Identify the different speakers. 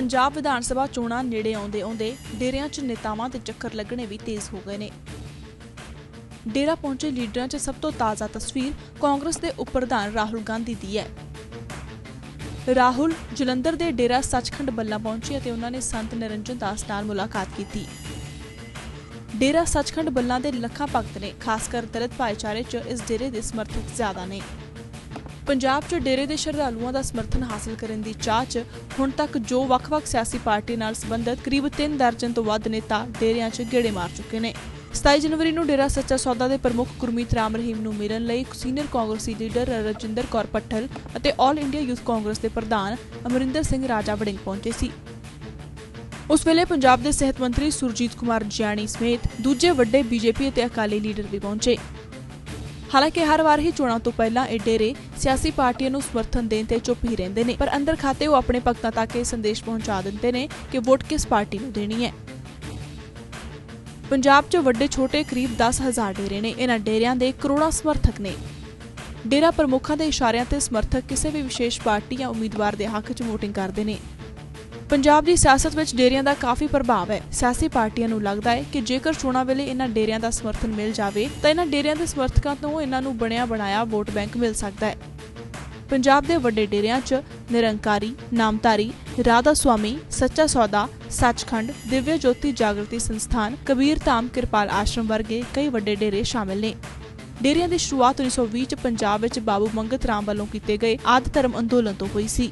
Speaker 1: ਪੰਜਾਬ ਵਿਧਾਨ ਸਭਾ ਚੋਣਾਂ ਨੇੜੇ ਆਉਂਦੇ ਆਉਂਦੇ ਡੇਰਿਆਂ 'ਚ ਨੇਤਾਵਾਂ ਦੇ ਚੱਕਰ ਲੱਗਣੇ ਵੀ ਤੇਜ਼ ਹੋ ਗਏ ਨੇ। ਡੇਰਾ ਪਹੁੰਚੇ ਲੀਡਰਾਂ 'ਚ ਸਭ ਤੋਂ ਤਾਜ਼ਾ ਤਸਵੀਰ ਕਾਂਗਰਸ ਦੇ ਉਪ ਪ੍ਰਧਾਨ ਰਾਹੁਲ ਗਾਂਧੀ ਦੀ ਹੈ। ਰਾਹੁਲ ਜਲੰਧਰ ਦੇ ਡੇਰਾ ਸੱਚਖੰਡ ਬੱਲਾ ਪਹੁੰਚੇ ਅਤੇ ਉਹਨਾਂ ਨੇ ਸੰਤ ਨਿਰੰਜਨ ਦਾਸ ਨਾਲ ਮੁਲਾਕਾਤ ਕੀਤੀ। ਡੇਰਾ ਸੱਚਖੰਡ ਬੱਲਾ ਦੇ ਲੱਖਾਂ ਭਗਤ ਨੇ, ਖਾਸ ਕਰ ਦਲਿਤ ਭਾਈਚਾਰੇ 'ਚ ਇਸ ਡੇਰੇ ਦੇ ਸਮਰਥਕ ਜ਼ਿਆਦਾ ਨੇ। ਪੰਜਾਬ 'ਚ ਡੇਰੇ ਦੇ ਸ਼ਰਧਾਲੂਆਂ ਦਾ ਸਮਰਥਨ ਹਾਸਲ ਕਰਨ ਦੀ ਚਾਹ 'ਚ ਹੁਣ ਤੱਕ ਜੋ ਵੱਖ-ਵੱਖ ਸਿਆਸੀ ਪਾਰਟੀ ਨਾਲ ਸੰਬੰਧਿਤ ਕਰੀਬ 3 ਦਰਜਨ ਤੋਂ ਵੱਧ ਨੇਤਾ ਡੇਰਿਆਂ 'ਚ ਗੇੜੇ ਮਾਰ ਚੁੱਕੇ ਨੇ। 27 ਜਨਵਰੀ ਨੂੰ ਡੇਰਾ ਸੱਚਾ ਸੌਦਾ ਦੇ ਪ੍ਰਮੁੱਖ ਗੁਰਮੀਤ ਰਾਮ ਰਹੀਮ ਨੂੰ ਮਿਲਣ ਲਈ ਸੀਨੀਅਰ ਕਾਂਗਰਸੀ ਲੀਡਰ ਰਜਿੰਦਰ ਕੌਰ ਪੱਠਲ ਅਤੇ ਆਲ ਇੰਡੀਆ ਯੂਥ ਕਾਂਗਰਸ ਦੇ ਪ੍ਰਧਾਨ ਅਮਰਿੰਦਰ ਸਿੰਘ ਰਾਜਾ ਵੜਿੰਗ ਪਹੁੰਚੇ ਸੀ। ਉਸ ਵੇਲੇ ਪੰਜਾਬ ਦੇ ਸਿਹਤ ਮੰਤਰੀ ਸੁਰਜੀਤ ਕੁਮਾਰ ਜਿਆਣੀ ਸਮੇਤ ਦੂਜੇ ਵੱਡੇ ਬੀਜੇਪੀ ਅਤੇ ਅਕਾਲੀ ਲੀਡਰ ਵੀ ਪਹੁੰਚੇ। ਹਾਲਾਂਕਿ ਹਰ ਵਾਰ ਹੀ ਚੋਣਾਂ ਤੋਂ ਪਹਿਲਾਂ ਇਹ ਡੇਰੇ ਸਿਆਸੀ ਪਾਰਟੀਆਂ ਨੂੰ ਸਮਰਥਨ ਦੇਣ ਤੇ ਚੁੱਪ ਹੀ ਰਹਿੰਦੇ ਨੇ। ਪਰ ਅੰਦਰ ਖਾਤੇ ਉਹ ਆਪਣੇ ਭਗਤਾਂ ਤੱਕ ਇਹ ਸੰਦੇਸ਼ ਪਹੁੰਚਾ ਦਿੰਦੇ ਨੇ ਕਿ ਵੋਟ ਕਿਸ ਪਾਰਟੀ ਨੂੰ ਦੇਣੀ ਹੈ। ਪੰਜਾਬ 'ਚ ਵੱਡੇ ਛੋਟੇ ਕਰੀਬ 10000 ਡੇਰੇ ਨੇ। ਇਹਨਾਂ ਡੇਰਿਆਂ ਦੇ ਕਰੋੜਾਂ ਸਮਰਥਕ ਨੇ। ਡੇਰਾ ਪ੍ਰਮੁੱਖਾਂ ਦੇ ਇਸ਼ਾਰਿਆਂ ਤੇ ਸਮਰਥਕ ਕਿਸੇ ਵੀ ਵਿਸ਼ੇਸ਼ ਪਾਰਟੀ ਜਾਂ ਉਮੀਦਵਾਰ ਦੇ ਹੱਕ 'ਚ VOTING ਕਰਦੇ ਨੇ। ਪੰਜਾਬ ਦੀ ਸਿਆਸਤ ਵਿੱਚ ਡੇਰਿਆਂ ਦਾ ਕਾਫੀ ਪ੍ਰਭਾਵ ਹੈ। ਸਿਆਸੀ ਪਾਰਟੀਆਂ ਨੂੰ ਲੱਗਦਾ ਹੈ ਕਿ ਜੇਕਰ ਚੋਣਾਂ ਵੇਲੇ ਇਹਨਾਂ ਡੇਰਿਆਂ ਦਾ ਸਮਰਥਨ ਮਿਲ ਜਾਵੇ, ਤਾਂ ਇਹਨਾਂ ਡੇਰਿਆਂ ਦੇ ਸਮਰਥਕਾਂ ਤੋਂ ਇਹਨਾਂ ਨੂੰ ਬਣਿਆ ਬਣਾਇਆ ਵੋਟ ਬੈਂਕ ਮਿਲ ਸਕਦਾ ਹੈ। ਪੰਜਾਬ ਦੇ ਵੱਡੇ ਡੇਰਿਆਂ 'ਚ ਨਿਰੰਕਾਰੀ, ਨਾਮਧਾਰੀ, ਰਾਧਾ ਸੁਆਮੀ, ਸੱਚਾ ਸੌਦਾ, ਸੱਚਖੰਡ, ਦਿਵਯ ਜੋਤੀ ਜਾਗਰਤੀ ਸੰਸਥਾਨ, ਕਬੀਰ ਧਾਮ ਕਿਰਪਾਲ ਆਸ਼ਰਮ ਵਰਗੇ ਕਈ ਵੱਡੇ ਡੇਰੇ ਸ਼ਾਮਿਲ ਨੇ। ਡੇਰਿਆਂ ਦੀ ਸ਼ੁਰੂਆਤ 1920 ਚ ਪੰਜਾਬ ਵਿੱਚ ਬਾਬੂ ਮੰਗਤ ਰਾਮ ਵੱਲੋਂ ਕੀਤੇ ਗਏ ਆਦਿ ਧਰਮ ਅੰਦੋਲਨ ਤੋਂ ਹੋਈ ਸੀ।